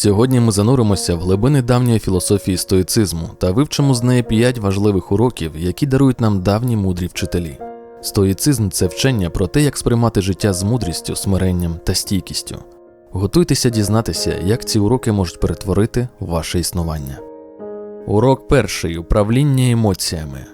Сьогодні ми зануримося в глибини давньої філософії стоїцизму та вивчимо з неї п'ять важливих уроків, які дарують нам давні мудрі вчителі. Стоїцизм це вчення про те, як сприймати життя з мудрістю, смиренням та стійкістю. Готуйтеся дізнатися, як ці уроки можуть перетворити ваше існування. Урок перший управління емоціями.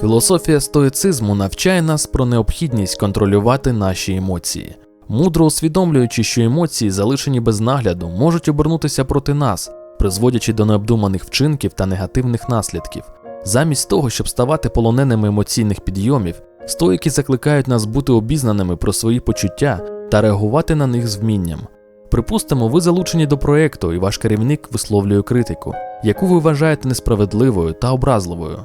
Філософія стоїцизму навчає нас про необхідність контролювати наші емоції, мудро усвідомлюючи, що емоції, залишені без нагляду, можуть обернутися проти нас, призводячи до необдуманих вчинків та негативних наслідків. Замість того, щоб ставати полоненими емоційних підйомів, стоїки закликають нас бути обізнаними про свої почуття та реагувати на них з вмінням. Припустимо, ви залучені до проєкту, і ваш керівник висловлює критику, яку ви вважаєте несправедливою та образливою.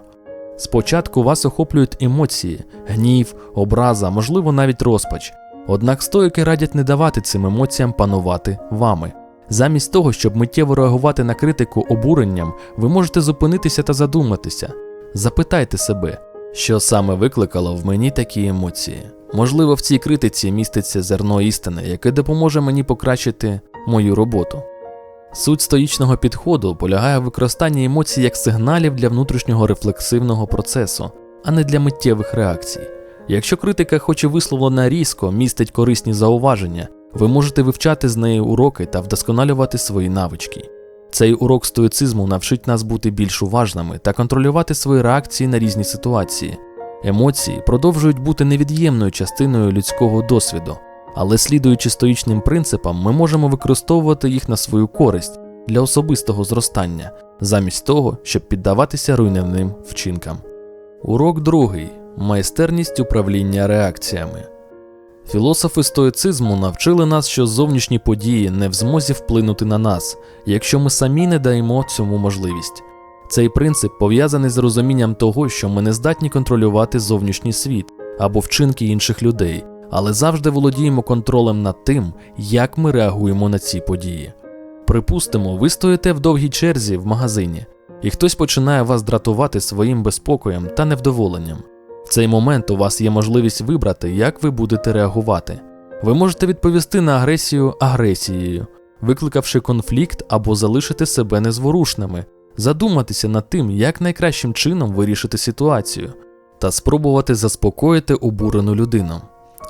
Спочатку вас охоплюють емоції, гнів, образа, можливо, навіть розпач. Однак стоїки радять не давати цим емоціям панувати вами. Замість того, щоб миттєво реагувати на критику обуренням, ви можете зупинитися та задуматися. Запитайте себе, що саме викликало в мені такі емоції. Можливо, в цій критиці міститься зерно істини, яке допоможе мені покращити мою роботу. Суть стоїчного підходу полягає в використанні емоцій як сигналів для внутрішнього рефлексивного процесу, а не для миттєвих реакцій. Якщо критика, хоч і висловлена різко, містить корисні зауваження, ви можете вивчати з неї уроки та вдосконалювати свої навички. Цей урок стоїцизму навчить нас бути більш уважними та контролювати свої реакції на різні ситуації. Емоції продовжують бути невід'ємною частиною людського досвіду, але слідуючи стоїчним принципам, ми можемо використовувати їх на свою користь для особистого зростання, замість того, щоб піддаватися руйнівним вчинкам. Урок другий майстерність управління реакціями. Філософи стоїцизму навчили нас, що зовнішні події не в змозі вплинути на нас, якщо ми самі не даємо цьому можливість. Цей принцип пов'язаний з розумінням того, що ми не здатні контролювати зовнішній світ або вчинки інших людей, але завжди володіємо контролем над тим, як ми реагуємо на ці події. Припустимо, ви стоїте в довгій черзі в магазині, і хтось починає вас дратувати своїм безпокоєм та невдоволенням. В цей момент у вас є можливість вибрати, як ви будете реагувати. Ви можете відповісти на агресію агресією, викликавши конфлікт або залишити себе незворушними, задуматися над тим, як найкращим чином вирішити ситуацію, та спробувати заспокоїти обурену людину.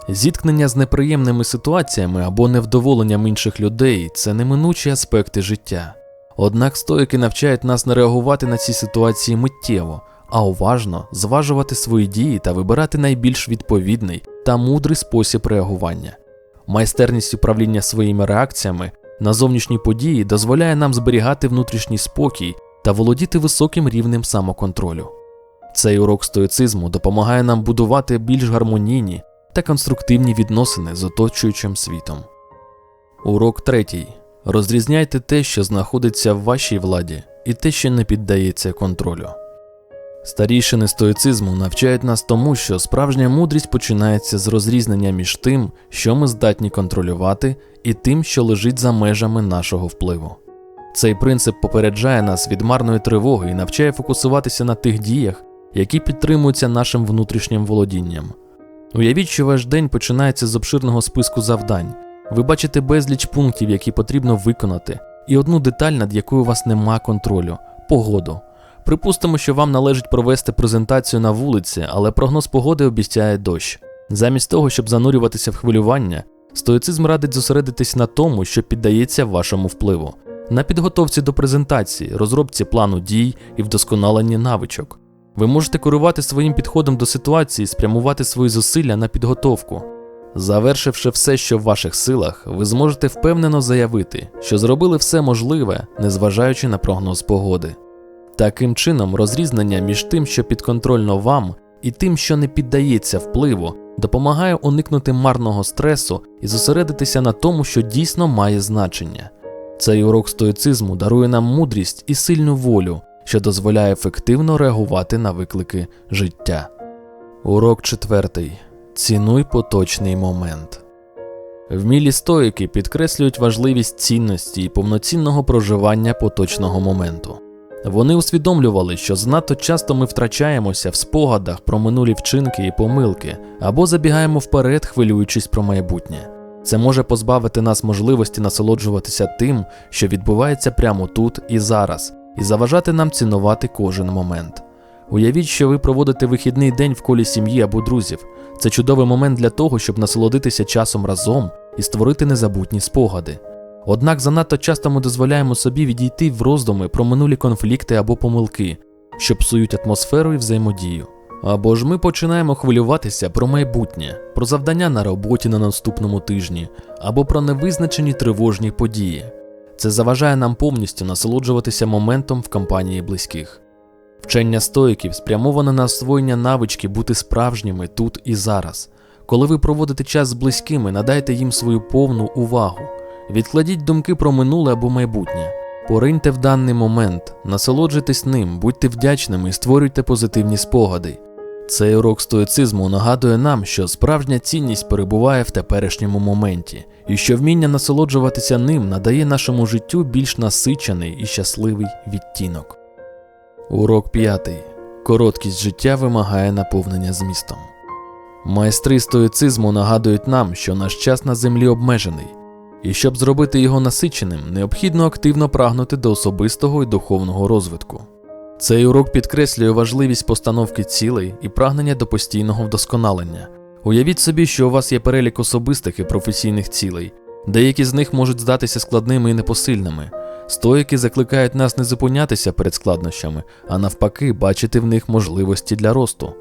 Зіткнення з неприємними ситуаціями або невдоволенням інших людей це неминучі аспекти життя. Однак стоїки навчають нас не реагувати на ці ситуації миттєво, а уважно зважувати свої дії та вибирати найбільш відповідний та мудрий спосіб реагування. Майстерність управління своїми реакціями на зовнішні події дозволяє нам зберігати внутрішній спокій та володіти високим рівнем самоконтролю. Цей урок стоїцизму допомагає нам будувати більш гармонійні та конструктивні відносини з оточуючим світом. Урок третій. Розрізняйте те, що знаходиться в вашій владі, і те, що не піддається контролю. Старішини стоїцизму навчають нас тому, що справжня мудрість починається з розрізнення між тим, що ми здатні контролювати, і тим, що лежить за межами нашого впливу. Цей принцип попереджає нас від марної тривоги і навчає фокусуватися на тих діях, які підтримуються нашим внутрішнім володінням. Уявіть, що ваш день починається з обширного списку завдань. Ви бачите безліч пунктів, які потрібно виконати, і одну деталь, над якою у вас нема контролю погоду. Припустимо, що вам належить провести презентацію на вулиці, але прогноз погоди обіцяє дощ. Замість того, щоб занурюватися в хвилювання, стоїцизм радить зосередитись на тому, що піддається вашому впливу, на підготовці до презентації, розробці плану дій і вдосконаленні навичок. Ви можете керувати своїм підходом до ситуації, спрямувати свої зусилля на підготовку. Завершивши все, що в ваших силах, ви зможете впевнено заявити, що зробили все можливе, незважаючи на прогноз погоди. Таким чином, розрізнення між тим, що підконтрольно вам, і тим, що не піддається впливу, допомагає уникнути марного стресу і зосередитися на тому, що дійсно має значення. Цей урок стоїцизму дарує нам мудрість і сильну волю, що дозволяє ефективно реагувати на виклики життя. Урок четвертий. Цінуй поточний момент. Вмілі стоїки підкреслюють важливість цінності і повноцінного проживання поточного моменту. Вони усвідомлювали, що занадто часто ми втрачаємося в спогадах про минулі вчинки і помилки або забігаємо вперед, хвилюючись про майбутнє. Це може позбавити нас можливості насолоджуватися тим, що відбувається прямо тут і зараз, і заважати нам цінувати кожен момент. Уявіть, що ви проводите вихідний день в колі сім'ї або друзів. Це чудовий момент для того, щоб насолодитися часом разом і створити незабутні спогади. Однак занадто часто ми дозволяємо собі відійти в роздуми про минулі конфлікти або помилки, що псують атмосферу і взаємодію. Або ж ми починаємо хвилюватися про майбутнє, про завдання на роботі на наступному тижні, або про невизначені тривожні події. Це заважає нам повністю насолоджуватися моментом в компанії близьких. Вчення стоїків спрямоване на освоєння навички бути справжніми тут і зараз. Коли ви проводите час з близькими, надайте їм свою повну увагу. Відкладіть думки про минуле або майбутнє. Пориньте в даний момент, насолоджуйтесь ним, будьте вдячними і створюйте позитивні спогади. Цей урок стоїцизму нагадує нам, що справжня цінність перебуває в теперішньому моменті, і що вміння насолоджуватися ним надає нашому життю більш насичений і щасливий відтінок. Урок п'ятий. Короткість життя вимагає наповнення змістом. Майстри стоїцизму нагадують нам, що наш час на землі обмежений, і щоб зробити його насиченим, необхідно активно прагнути до особистого і духовного розвитку. Цей урок підкреслює важливість постановки цілей і прагнення до постійного вдосконалення. Уявіть собі, що у вас є перелік особистих і професійних цілей, деякі з них можуть здатися складними і непосильними. Стоїки закликають нас не зупинятися перед складнощами, а навпаки, бачити в них можливості для росту.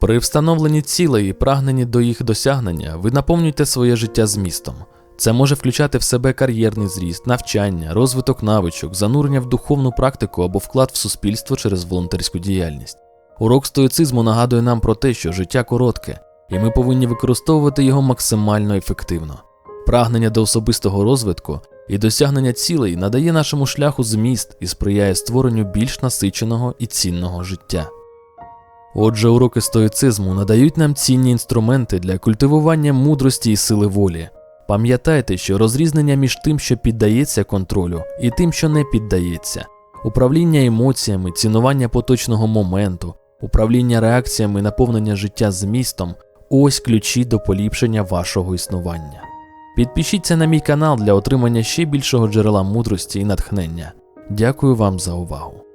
При встановленні цілей і прагненні до їх досягнення ви наповнюєте своє життя змістом. Це може включати в себе кар'єрний зріст, навчання, розвиток навичок, занурення в духовну практику або вклад в суспільство через волонтерську діяльність. Урок стоїцизму нагадує нам про те, що життя коротке, і ми повинні використовувати його максимально ефективно. Прагнення до особистого розвитку і досягнення цілей надає нашому шляху зміст і сприяє створенню більш насиченого і цінного життя. Отже, уроки стоїцизму надають нам цінні інструменти для культивування мудрості і сили волі. Пам'ятайте, що розрізнення між тим, що піддається контролю, і тим, що не піддається, управління емоціями, цінування поточного моменту, управління реакціями наповнення життя змістом ось ключі до поліпшення вашого існування. Підпишіться на мій канал для отримання ще більшого джерела мудрості і натхнення. Дякую вам за увагу.